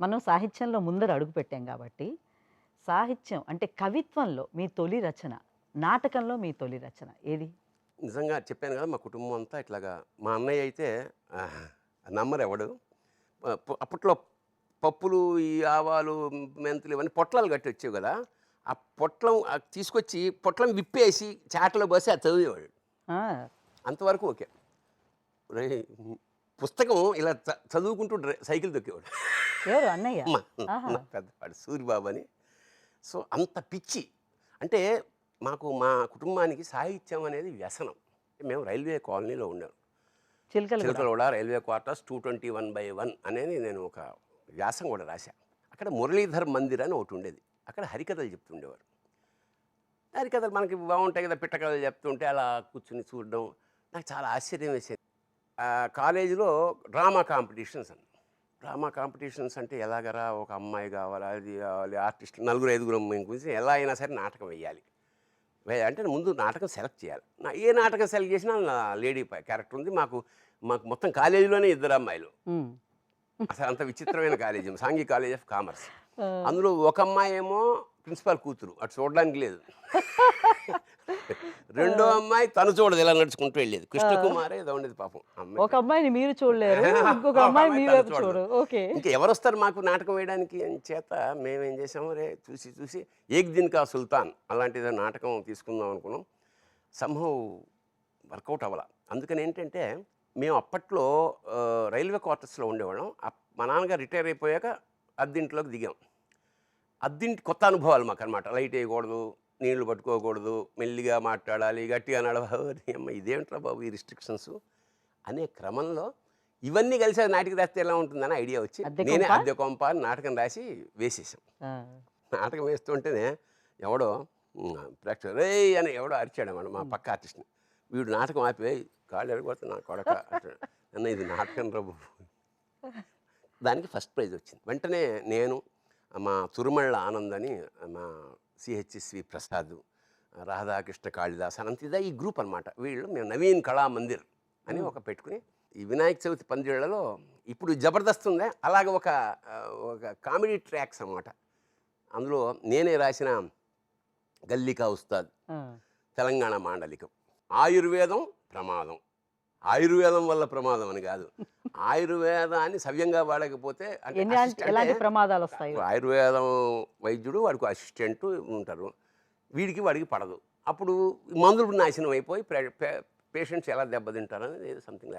మనం సాహిత్యంలో ముందర అడుగు పెట్టాం కాబట్టి సాహిత్యం అంటే కవిత్వంలో మీ తొలి రచన నాటకంలో మీ తొలి రచన ఏది? నిజంగా చెప్పాను కదా మా కుటుంబం అంతా ఇట్లాగా మా అన్నయ్య అయితే నమ్మరు ఎవడు. అప్పట్లో పప్పులు ఈ ఆవాలు మెంతులు ఇవన్నీ పొట్లాలు కట్టి వచ్చేవి కదా ఆ పొట్లం తీసుకొచ్చి పొట్లం విప్పేసి చాటలో పోసి అది చదివేవాడు. అంతవరకు ఓకే. పుస్తకం ఇలా చదువుకుంటూ సైకిల్ తొక్కేవాడు. ఎవరు? అన్నయ్య? పెద్దవాడు సూరిబాబు అని సో అంత పిచ్చి. అంటే మాకు మా కుటుంబానికి సాహిత్యం అనేది వ్యసనం. మేము రైల్వే కాలనీలో ఉన్నాం. చిలుకలు కూడా. Chilkalguda railway quarters two twenty one by one అనేది నేను ఒక వ్యాసం కూడా రాశా. అక్కడ మురళీధర్ మందిర్ అని ఒకటి ఉండేది. అక్కడ హరికథలు చెప్తుండేవారు. హరికథలు మనకి బాగుంటాయి కదా పిట్టకథలు చెప్తుంటే అలా కూర్చుని చూడడం నాకు చాలా ఆశ్చర్యం వేసేది. కాలేజీలో డ్రామా కాంపిటీషన్స్ అని డ్రామా కాంపిటీషన్స్ అంటే ఎలాగరా ఒక అమ్మాయి కావాలి అది కావాలి ఆర్టిస్ట్ నలుగురు ఐదుగురు మేము గురించి ఎలా అయినా సరే నాటకం వేయాలి. అంటే ముందు నాటకం సెలెక్ట్ చేయాలి. నా ఏ నాటకం సెలెక్ట్ చేసినా నా లేడీ క్యారెక్టర్ ఉంది. మాకు మాకు మొత్తం కాలేజీలోనే ఇద్దరు అమ్మాయిలు. అసలు అంత విచిత్రమైన college Sanghi college of commerce. అందులో ఒక అమ్మాయి ఏమో ప్రిన్సిపాల్ కూతురు. అటు చూడడానికి లేదు. రెండో అమ్మాయి తను చూడదు ఇలా నడుచుకుంటూ వెళ్ళేది. కృష్ణకుమార్ ఏదో ఉండేది పాపం. అమ్మాయి ఒక అమ్మాయిని మీరు చూడలేరు ఇంకొక అమ్మాయి మీ వైపు. చూడరు. ఓకే. ఇంకా ఎవరు వస్తారు మాకు నాటకం వేయడానికి అని చేత మేమేం చేసాము రే చూసి చూసి ఏక్ దిన్ కా సుల్తాన్ అలాంటిదో నాటకం తీసుకుందాం అనుకున్నాం. సంహవ్ వర్కౌట్ అవ్వాల. అందుకని ఏంటంటే మేము అప్పట్లో రైల్వే క్వార్టర్స్లో ఉండేవాళ్ళం. మా నాన్నగారు రిటైర్ అయిపోయాక అద్దింట్లోకి దిగాం. అద్దింటి కొత్త అనుభవాలు మాకు అనమాట లైట్ వేయకూడదు నీళ్ళు పట్టుకోకూడదు మెల్లిగా మాట్లాడాలి గట్టిగా నడవాలి అమ్మ ఇదేంట్రా బాబు ఈ రిస్ట్రిక్షన్స్ అనే క్రమంలో ఇవన్నీ కలిసి అది నాటికి రాస్తే ఎలా ఉంటుందని ఐడియా వచ్చి నేనే? అద్దె కొంప అని నాటకం రాసి వేసేసాం. నాటకం వేస్తుంటేనే ఎవడో ఉమ్, ప్రేక్షకుడు రే అని ఎవడో అరిచాడు అన్నమాట మా పక్క ఆర్టిస్ట్ని. వీడు నాటకం ఆపి కాళ్ళు ఎరగొడితే నా కొడక అంటాడు. అన్న ఇది నాటకం రా బాబు. దానికి ఫస్ట్ ప్రైజ్ వచ్చింది. వెంటనే నేను మా తురుమళ్ళ ఆనంద్ అని మా సిహెచ్ఎస్వి ప్రసాద్ రాధాకృష్ణ కాళిదాస్ అనంతిదా ఈ గ్రూప్ అనమాట వీళ్ళు మేము నవీన్ కళా మందిర్ అని ఒక పెట్టుకుని ఈ వినాయక చవితి పందిళ్ళలో ఇప్పుడు జబర్దస్త్ ఉందే. అలాగ ఒక ఒక కామెడీ ట్రాక్స్ అన్నమాట. అందులో నేనే రాసిన గల్లికా ఉస్తాద్ తెలంగాణ మాండలికం. ఆయుర్వేదం ప్రమాదం. ఆయుర్వేదం వల్ల ప్రమాదం అని కాదు. ఆయుర్వేదాన్ని సవ్యంగా వాడకపోతే ఎలాంటి ప్రమాదాలు వస్తాయి ఆయుర్వేదం వైద్యుడు వాడికి అసిస్టెంట్ ఉంటారు. వీడికి వాడికి పడదు. అప్పుడు మందులు నాశనం అయిపోయి పేషెంట్స్ ఎలా దెబ్బతింటారని సంథింగ్